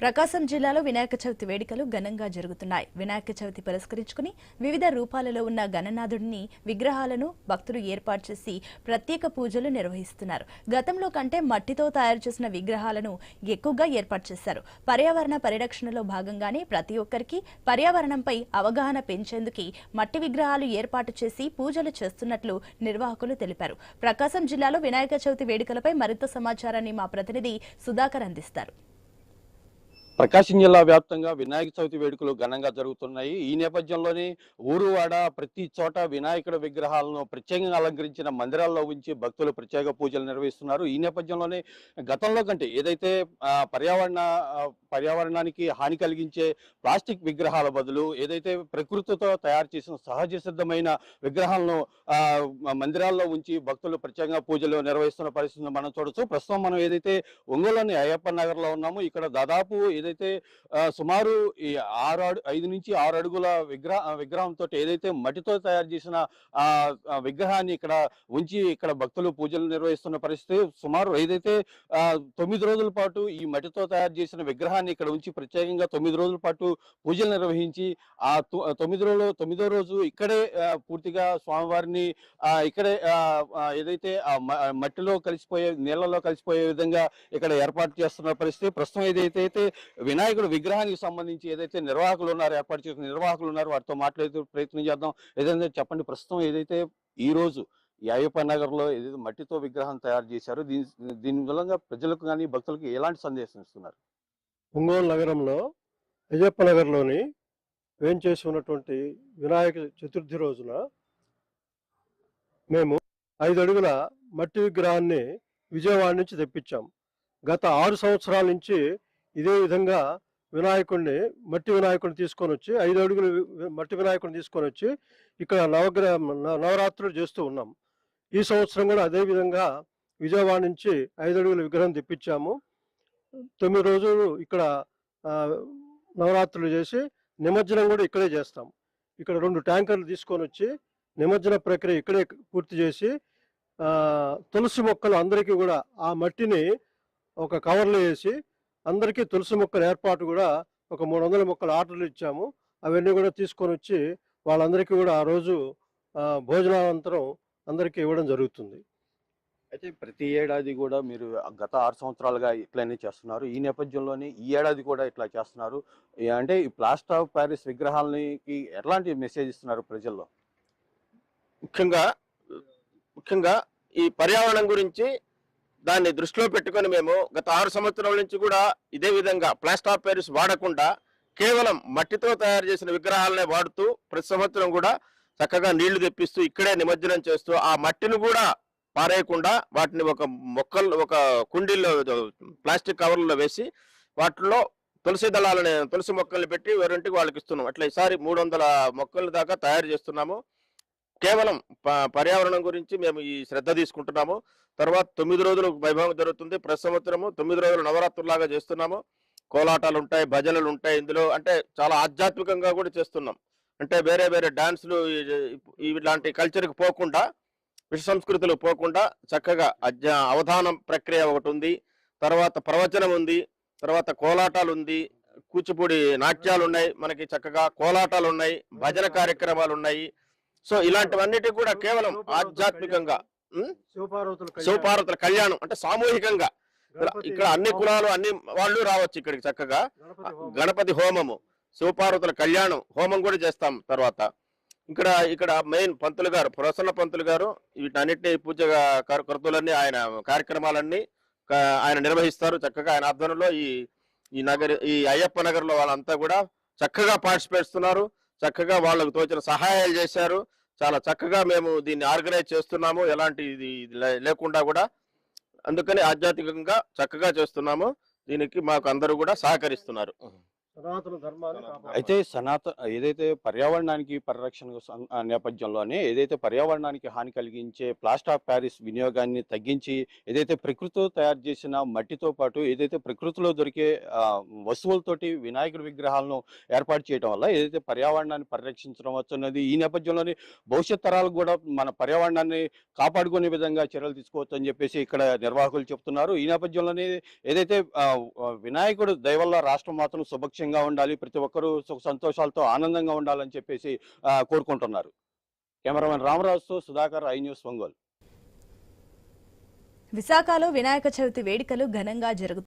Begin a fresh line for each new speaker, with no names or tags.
ప్రకాశం జిల్లాలో వినాయక చవితి వేడుకలు ఘనంగా జరుగుతున్నాయి. వినాయక చవితి పురస్కరించుకుని వివిధ రూపాలలో ఉన్న గణనాథుడిని విగ్రహాలను భక్తులు ఏర్పాటు చేసి ప్రత్యేక పూజలు నిర్వహిస్తున్నారు. గతంలో కంటే మట్టితో తయారు చేసిన విగ్రహాలను ఎక్కువగా ఏర్పాటు చేశారు. పర్యావరణ పరిరక్షణలో భాగంగానే ప్రతి ఒక్కరికి పర్యావరణంపై అవగాహన పెంచేందుకు మట్టి విగ్రహాలు ఏర్పాటు చేసి పూజలు చేస్తున్నట్లు నిర్వాహకులు తెలిపారు. ప్రకాశం జిల్లాలో వినాయక చవితి వేడుకలపై మరింత సమాచారాన్ని మా ప్రతినిధి సుధాకర్ అందిస్తారు.
ప్రకాశం జిల్లా వ్యాప్తంగా వినాయక చవితి వేడుకలు ఘనంగా జరుగుతున్నాయి. ఈ నేపథ్యంలోనే ఊరువాడ ప్రతి చోట వినాయకుడి విగ్రహాలను ప్రత్యేకంగా అలంకరించిన మందిరాల్లో ఉంచి భక్తులు ప్రత్యేక పూజలు నిర్వహిస్తున్నారు. ఈ నేపథ్యంలోనే గతంలో కంటే ఏదైతే పర్యావరణ పర్యావరణానికి హాని కలిగించే ప్లాస్టిక్ విగ్రహాల బదులు ఏదైతే ప్రకృతితో తయారు చేసిన సహజ సిద్ధమైన విగ్రహాలను మందిరాల్లో ఉంచి భక్తులు ప్రత్యేకంగా పూజలు నిర్వహిస్తున్న పరిస్థితిని మనం చూడొచ్చు. ప్రస్తుతం మనం ఏదైతే ఒంగోలులోని అయ్యప్ప నగర్లో ఉన్నామో ఉన్నాము ఇక్కడ దాదాపు ఏదైతే ఏదైతే సుమారు ఈ ఆరు అడు ఐదు నుంచి ఆరు అడుగుల విగ్రహ విగ్రహంతో ఏదైతే మట్టితో తయారు చేసిన ఆ విగ్రహాన్ని ఇక్కడ ఉంచి ఇక్కడ భక్తులు పూజలు నిర్వహిస్తున్న పరిస్థితి సుమారు ఏదైతే తొమ్మిది రోజుల పాటు ఈ మట్టితో తయారు చేసిన విగ్రహాన్ని ఇక్కడ ఉంచి ప్రత్యేకంగా తొమ్మిది రోజుల పాటు పూజలు నిర్వహించి ఆ తొ- తొమ్మిది రోజు తొమ్మిదో రోజు ఇక్కడే పూర్తిగా స్వామివారిని ఇక్కడే ఏదైతే ఆ మట్టిలో కలిసిపోయే నీళ్ళలో కలిసిపోయే విధంగా ఇక్కడ ఏర్పాటు చేస్తున్న పరిస్థితి. ప్రస్తుతం ఏదైతే అయితే వినాయకుడు విగ్రహానికి సంబంధించి ఏదైతే నిర్వాహకులు ఉన్నారు ఏర్పాటు చేసిన నిర్వాహకులు ఉన్నారు వారితో మాట్లాడే ప్రయత్నం చేద్దాం. ఏదైతే చెప్పండి ప్రస్తుతం ఏదైతే ఈ రోజు యాయప్ప నగర్లో ఏదైతే మట్టితో విగ్రహం తయారు చేశారో దీని దీని మూలంగా ప్రజలకు కానీ భక్తులకు ఎలాంటి సందేశం ఇస్తున్నారు?
ఒంగోలు నగరంలో అయ్యప్ప నగర్లోని వేంచేసి ఉన్నటువంటి వినాయక చతుర్థి రోజున మేము ఐదు అడుగుల మట్టి విగ్రహాన్ని విజయవాడ నుంచి తెప్పించాం. గత ఆరు సంవత్సరాల నుంచి ఇదే విధంగా వినాయకుడిని మట్టి వినాయకుడిని తీసుకొని వచ్చి ఐదు అడుగులు మట్టి వినాయకుడిని తీసుకొని వచ్చి ఇక్కడ నవగ్రహ నవరాత్రులు చేస్తూ ఉన్నాం. ఈ సంవత్సరం కూడా అదే విధంగా విజయవాడ నుంచి ఐదు అడుగుల విగ్రహం తెప్పించాము. తొమ్మిది రోజులు ఇక్కడ నవరాత్రులు చేసి నిమజ్జనం కూడా ఇక్కడే చేస్తాం. ఇక్కడ రెండు ట్యాంకర్లు తీసుకొని వచ్చి నిమజ్జన ప్రక్రియ ఇక్కడే పూర్తి చేసి తులసి మొక్కలు అందరికీ కూడా ఆ మట్టిని ఒక కవర్లో వేసి అందరికీ తులసి మొక్కల ఏర్పాటు కూడా ఒక మూడు వందల మొక్కలు ఆర్డర్లు ఇచ్చాము. అవన్నీ కూడా తీసుకొని వచ్చి వాళ్ళందరికీ కూడా ఆ రోజు భోజనానంతరం అందరికీ ఇవ్వడం జరుగుతుంది.
అయితే ప్రతి ఏడాది కూడా మీరు గత ఆరు సంవత్సరాలుగా ఇట్లానే చేస్తున్నారు. ఈ నేపథ్యంలోనే ఈ ఏడాది కూడా ఇట్లా చేస్తున్నారు. అంటే ఈ ప్లాస్టర్ ఆఫ్ ప్యారిస్ విగ్రహాలకి ఎట్లాంటి మెసేజ్ ఇస్తున్నారు ప్రజల్లో?
ముఖ్యంగా ముఖ్యంగా ఈ పర్యావరణం గురించి దాన్ని దృష్టిలో పెట్టుకొని మేము గత ఆరు సంవత్సరాల నుంచి కూడా ఇదే విధంగా ప్లాస్టర్ ఆఫ్ ప్యారిస్ వాడకుండా కేవలం మట్టితో తయారు చేసిన విగ్రహాలనే వాడుతూ ప్రతి సంవత్సరం కూడా చక్కగా నీళ్ళు తెప్పిస్తూ ఇక్కడే నిమజ్జనం చేస్తూ ఆ మట్టిని కూడా పారేయకుండా వాటిని ఒక మొక్కలు ఒక కుండీల్లో ప్లాస్టిక్ కవర్లలో వేసి వాటిలో తులసి దళాలని తులసి మొక్కల్ని పెట్టి వేరింటికి వాళ్ళకి ఇస్తున్నాం. అట్లా ఈసారి మూడు వందల మొక్కల దాకా తయారు చేస్తున్నాము. కేవలం పర్యావరణం గురించి మేము ఈ శ్రద్ధ తీసుకుంటున్నాము. తర్వాత తొమ్మిది రోజులు వైభవం జరుగుతుంది. ప్రతి సంవత్సరము తొమ్మిది రోజులు నవరాత్రులాగా చేస్తున్నాము. కోలాటాలు ఉంటాయి భజనలు ఉంటాయి ఇందులో. అంటే చాలా ఆధ్యాత్మికంగా కూడా చేస్తున్నాం. అంటే వేరే వేరే డాన్సులు ఇలాంటి కల్చర్కి పోకుండా విష సంస్కృతులు పోకుండా చక్కగా అధ్యా అవధానం ప్రక్రియ ఒకటి ఉంది. తర్వాత ప్రవచనం ఉంది. తర్వాత కోలాటాలు ఉంది కూచిపూడి నాట్యాలు ఉన్నాయి మనకి చక్కగా కోలాటాలు ఉన్నాయి భజన కార్యక్రమాలు ఉన్నాయి సో ఇలాంటివన్నిటి కూడా కేవలం ఆధ్యాత్మికంగా?
శివపార్వతుల కళ్యాణం,
అంటే సామూహికంగా. ఇక్కడ- అన్ని కులాలు అన్ని వాళ్ళు రావచ్చు ఇక్కడికి చక్కగా.
గణపతి హోమం.
గణపతి హోమము శివపార్వతుల కళ్యాణం హోమం కూడా చేస్తాం తర్వాత. ఇక్కడ ఇక్కడ మెయిన్ పంతులు గారు ప్రసన్న పంతులు గారు వీటన్నిటిని పూజ కర్తులన్నీ ఆయన కార్యక్రమాలన్నీ ఆయన నిర్వహిస్తారు చక్కగా. ఆయన ఆధ్వర్యంలో ఈ ఈ నగర ఈ అయ్యప్ప నగర్లో వాళ్ళంతా కూడా చక్కగా పార్టిసిపేట్ చేస్తున్నారు. చక్కగా వాళ్ళకు తోచిన సహాయాలు చేశారు. చాలా చక్కగా మేము దీన్ని ఆర్గనైజ్ చేస్తున్నాము. ఎలాంటి ఇది లే- లేకుండా కూడా అందుకని ఆధ్యాత్మికంగా చక్కగా చేస్తున్నాము. దీనికి మాకు అందరూ కూడా సహకరిస్తున్నారు.
అయితే సనాతన ఏదైతే పర్యావరణానికి పరిరక్షణ నేపథ్యంలోనే ఏదైతే పర్యావరణానికి హాని కలిగించే ప్లాస్టర్ ఆఫ్ ప్యారిస్ వినియోగాన్ని తగ్గించి ఏదైతే ప్రకృతితో తయారు చేసిన మట్టితో పాటు ఏదైతే ప్రకృతిలో దొరికే వస్తువులతోటి వినాయకుడి విగ్రహాలను ఏర్పాటు చేయడం వల్ల ఏదైతే పర్యావరణాన్ని పరిరక్షించడం వచ్చున్నది ఈ నేపథ్యంలోనే భవిష్యత్ తరాలకు కూడా మన పర్యావరణాన్ని కాపాడుకునే విధంగా చర్యలు తీసుకోవచ్చు అని చెప్పేసి ఇక్కడ నిర్వాహకులు చెప్తున్నారు. ఈ నేపథ్యంలోనే ఏదైతే వినాయకుడు దయవల్ల రాష్ట్రం మాత్రం సుభిక్షంగా ఉండాలి ప్రతి ఒక్కరూ సుఖ సంతోషాలతో ఆనందంగా ఉండాలని చెప్పేసి కోరుకుంటున్నారు. కెమెరామెన్ రామరాజుతో సుధాకర్ ఐ న్యూస్ ఒంగోలు.
విశాఖలో వినాయక చవితి వేడుకలు ఘనంగా జరుగుతాయి